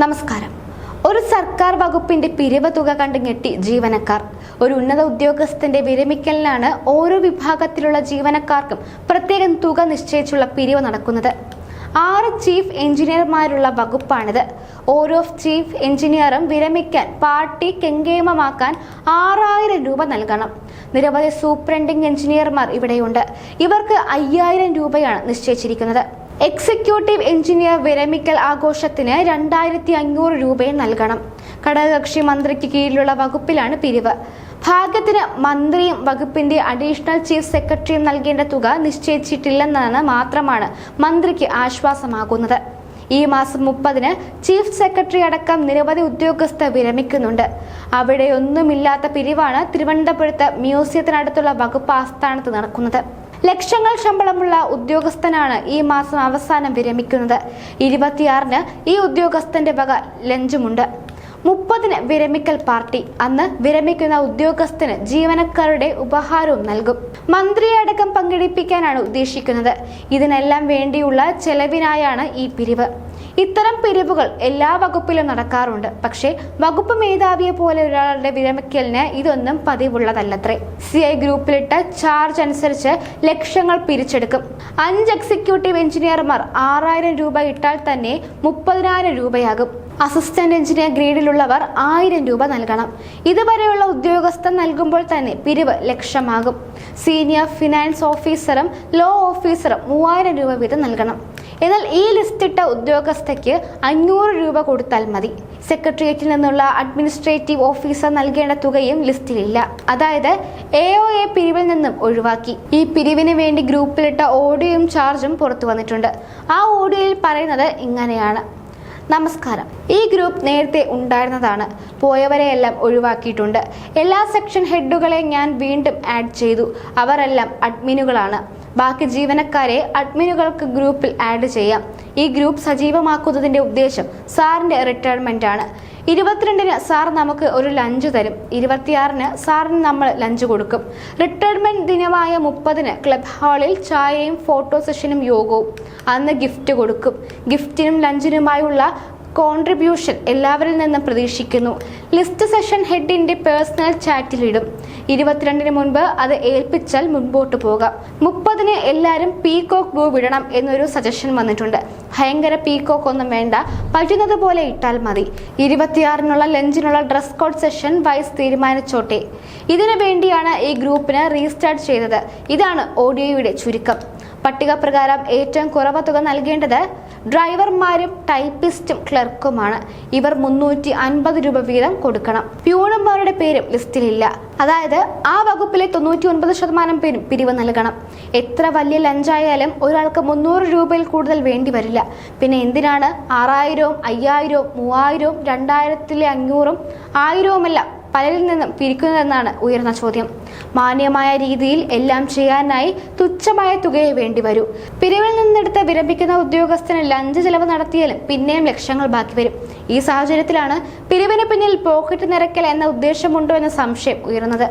നമസ്കാരം. ഒരു സർക്കാർ വകുപ്പിന്റെ പിരിവ് തുക കണ്ട് ഞെട്ടി ജീവനക്കാർ. ഒരു ഉന്നത ഉദ്യോഗസ്ഥന്റെ വിരമിക്കലിനാണ് ഓരോ വിഭാഗത്തിലുള്ള ജീവനക്കാർക്കും പ്രത്യേകം തുക നിശ്ചയിച്ചുള്ള പിരിവ് നടക്കുന്നത്. ആറ് ചീഫ് എഞ്ചിനീയർമാരുള്ള വകുപ്പാണിത്. ഓരോ ചീഫ് എഞ്ചിനീയറും വിരമിക്കാൻ പാർട്ടി കെങ്കേമമാക്കാൻ ആറായിരം രൂപ നൽകണം. നിരവധി സൂപ്രണ്ടിംഗ് എഞ്ചിനീയർമാർ ഇവിടെയുണ്ട്. ഇവർക്ക് അയ്യായിരം രൂപയാണ് നിശ്ചയിച്ചിരിക്കുന്നത്. എക്സിക്യൂട്ടീവ് എഞ്ചിനീയർ വിരമിക്കൽ ആഘോഷത്തിന് രണ്ടായിരത്തി അഞ്ഞൂറ് രൂപയും നൽകണം. ഘടകകക്ഷി മന്ത്രിക്ക് കീഴിലുള്ള വകുപ്പിലാണ് പിരിവ്. ഭാഗ്യത്തിന് മന്ത്രിയും വകുപ്പിന്റെ അഡീഷണൽ ചീഫ് സെക്രട്ടറിയും നൽകേണ്ട തുക നിശ്ചയിച്ചിട്ടില്ലെന്നാണ് മാത്രമാണ് മന്ത്രിക്ക് ആശ്വാസമാകുന്നത്. ഈ മാസം മുപ്പതിന് ചീഫ് സെക്രട്ടറി അടക്കം നിരവധി ഉദ്യോഗസ്ഥർ വിരമിക്കുന്നുണ്ട്. അവിടെ ഒന്നുമില്ലാത്ത പിരിവാണ് തിരുവനന്തപുരത്ത് മ്യൂസിയത്തിനടുത്തുള്ള വകുപ്പ് ആസ്ഥാനത്ത് നടക്കുന്നത്. ലക്ഷങ്ങൾ ശമ്പളമുള്ള ഉദ്യോഗസ്ഥനാണ് ഈ മാസം അവസാനം വിരമിക്കുന്നത്. ഇരുപത്തിയാറിന് ഈ ഉദ്യോഗസ്ഥന്റെ വക ലഞ്ചുമുണ്ട്. മുപ്പതിന് വിരമിക്കൽ പാർട്ടി. അന്ന് വിരമിക്കുന്ന ഉദ്യോഗസ്ഥന് ജീവനക്കാരുടെ ഉപഹാരവും നൽകും. മന്ത്രിയെ അടക്കം പങ്കെടുപ്പിക്കാനാണ് ഉദ്ദേശിക്കുന്നത്. ഇതിനെല്ലാം വേണ്ടിയുള്ള ചെലവിനായാണ് ഈ പിരിവ്. ഇത്തരം പിരിവുകൾ എല്ലാ വകുപ്പിലും നടക്കാറുണ്ട്. പക്ഷേ വകുപ്പ് മേധാവിയെ പോലെ ഒരാളുടെ വിരമിക്കലിന് ഇതൊന്നും പതിവുള്ളതല്ലത്രേ. സി ഐ ഗ്രൂപ്പിലിട്ട ചാർജ് അനുസരിച്ച് ലക്ഷങ്ങൾ പിരിച്ചെടുക്കും. അഞ്ച് എക്സിക്യൂട്ടീവ് എഞ്ചിനീയർമാർ ആറായിരം രൂപ ഇട്ടാൽ തന്നെ മുപ്പതിനായിരം രൂപയാകും. അസിസ്റ്റന്റ് എഞ്ചിനീയർ ഗ്രേഡിലുള്ളവർ ആയിരം രൂപ നൽകണം. ഇതുവരെയുള്ള ഉദ്യോഗസ്ഥൻ നൽകുമ്പോൾ തന്നെ പിരിവ് ലക്ഷമാകും. സീനിയർ ഫിനാൻസ് ഓഫീസറും ലോ ഓഫീസറും മൂവായിരം രൂപ വീതം നൽകണം. എന്നാൽ ഈ ലിസ്റ്റിട്ട ഉദ്യോഗസ്ഥയ്ക്ക് അഞ്ഞൂറ് രൂപ കൊടുത്താൽ മതി. സെക്രട്ടേറിയറ്റിൽ നിന്നുള്ള അഡ്മിനിസ്ട്രേറ്റീവ് ഓഫീസർ നൽകേണ്ട തുകയും ലിസ്റ്റിലില്ല. അതായത് എ ഒ എ പിരിവിൽ നിന്നും ഒഴിവാക്കി. ഈ പിരിവിന് വേണ്ടി ഗ്രൂപ്പിലിട്ട ഓഡിയോയും ചാർജും പുറത്തു വന്നിട്ടുണ്ട്. ആ ഓഡിയോയിൽ പറയുന്നത് ഇങ്ങനെയാണ്. നമസ്കാരം. ഈ ഗ്രൂപ്പ് നേരത്തെ ഉണ്ടായിരുന്നതാണ്. പോയവരെയെല്ലാം ഒഴിവാക്കിയിട്ടുണ്ട്. എല്ലാ സെക്ഷൻ ഹെഡുകളെ ഞാൻ വീണ്ടും ആഡ് ചെയ്തു. അവരെല്ലാം അഡ്മിനുകളാണ്. ബാക്കി ജീവനക്കാരെ അഡ്മിനുകൾക്ക് ഗ്രൂപ്പിൽ ആഡ് ചെയ്യാം. ഈ ഗ്രൂപ്പ് സജീവമാക്കുന്നതിന്റെ ഉദ്ദേശം സാറിന്റെ റിട്ടയർമെന്റ് ആണ് ഇരുപത്തിരണ്ടിന് സാർ നമുക്ക് ഒരു ലഞ്ച് തരും. ഇരുപത്തിയാറിന് സാറിന് നമ്മൾ ലഞ്ച് കൊടുക്കും. റിട്ടയർമെന്റ് ദിനമായ മുപ്പതിന് ക്ലബ് ഹാളിൽ ചായയും ഫോട്ടോ സെഷനും യോഗവും. അന്ന് ഗിഫ്റ്റ് കൊടുക്കും. ഗിഫ്റ്റിനും ലഞ്ചിനുമായുള്ള കോൺട്രിബ്യൂഷൻ എല്ലാവരിൽ നിന്നും പ്രതീക്ഷിക്കുന്നു. ലിസ്റ്റ് സെഷൻ ഹെഡിന്റെ പേഴ്സണൽ ചാറ്റിലിടും. ഇരുപത്തിരണ്ടിന് മുൻപ് അത് ഏൽപ്പിച്ചാൽ മുൻപോട്ട് പോകാം. മുപ്പതിന് എല്ലാവരും പീകോക്ക് ബ്ലൂ വിടണം എന്നൊരു സജഷൻ വന്നിട്ടുണ്ട്. ഭയങ്കര പീകോക്ക് ഒന്നും വേണ്ട. പറ്റുന്നത് പോലെ ഇട്ടാൽ മതി. ഇരുപത്തിയാറിനുള്ള ലഞ്ചിനുള്ള ഡ്രസ് കോഡ് സെഷൻ വൈസ് തീരുമാനിച്ചോട്ടെ. ഇതിനു വേണ്ടിയാണ് ഈ ഗ്രൂപ്പിന് റീസ്റ്റാർട്ട് ചെയ്തത്. ഇതാണ് ഓഡിയോയുടെ ചുരുക്കം. പട്ടിക പ്രകാരം ഏറ്റവും കുറവ് തുക നൽകേണ്ടത് ഡ്രൈവർമാരും ടൈപ്പിസ്റ്റും ക്ലർക്കുമാണ്. ഇവർ മുന്നൂറ്റി അൻപത് രൂപ വീതം കൊടുക്കണം. പ്യൂണന്മാരുടെ പേരും ലിസ്റ്റിലില്ല. അതായത് ആ വകുപ്പിലെ തൊണ്ണൂറ്റി ഒൻപത് ശതമാനം പേരും പിരിവ് നൽകണം. എത്ര വലിയ ലഞ്ചായാലും ഒരാൾക്ക് മുന്നൂറ് രൂപയിൽ കൂടുതൽ വേണ്ടി വരില്ല. പിന്നെ എന്തിനാണ് ആറായിരവും അയ്യായിരവും മൂവായിരവും രണ്ടായിരത്തിലെ അഞ്ഞൂറും ആയിരവുമെല്ലാം പലരിൽ നിന്നും പിരിക്കുന്നതെന്നാണ് ഉയർന്ന ചോദ്യം. മാന്യമായ രീതിയിൽ എല്ലാം ചെയ്യാനായി തുച്ഛമായ തുകയെ വേണ്ടി വരൂ പിരിവിൽ നിന്നെടുത്ത് വിരമിക്കുന്ന ഉദ്യോഗസ്ഥന് ലഞ്ച് ചെലവ് നടത്തിയാലും പിന്നെയും ലക്ഷങ്ങൾ ബാക്കി വരും. ഈ സാഹചര്യത്തിലാണ് പിരിവിന് പിന്നിൽ പോക്കറ്റ് നിറയ്ക്കൽ എന്ന ഉദ്ദേശമുണ്ടോ എന്ന സംശയം ഉയർന്നത്